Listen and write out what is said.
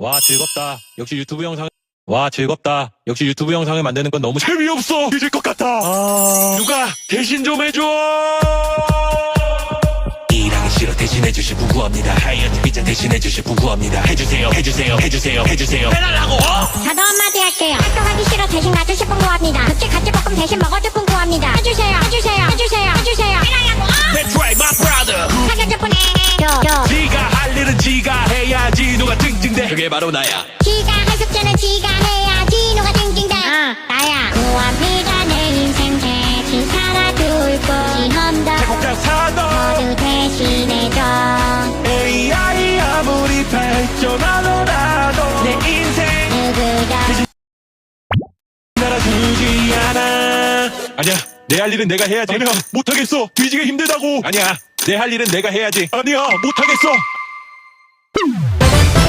와 즐겁다. 역시 유튜브 영상. 와 즐겁다. 역시 유튜브 영상을 만드는 건 너무 재미없어. 잊을 것 같아. 아... 누가 대신 좀 해줘. 일하기 싫어 대신해주실 분 구합니다 하이어트 피자 대신해주실 분 구합니다 해주세요 해주세요 해주세요 해주세요 해달라고 저도 한마디 할게요. 학교 가기 싫어 대신 가주실 분 구합니다. 급식 같이 볶음 대신 먹어줄 분 구합니다. 해주세요, 해주세요, 찡찡대 그게 바로 나야 지가 할 숙제는 지가 해야지 누가 징징대. 아, 나야. 구합니다 내 인생 대신 살아둘 뿐. 험다 곡장 산업 모두 대신해줘. AI 아무리 발전하더라도 내 인생 누구도 날아주지 않아 아니야. 내 할 일은 내가 해야지. 아니야. 못하겠어. 뒤지기 힘들다고. 아니야. 내 할 일은 내가 해야지. 아니야. 못하겠어.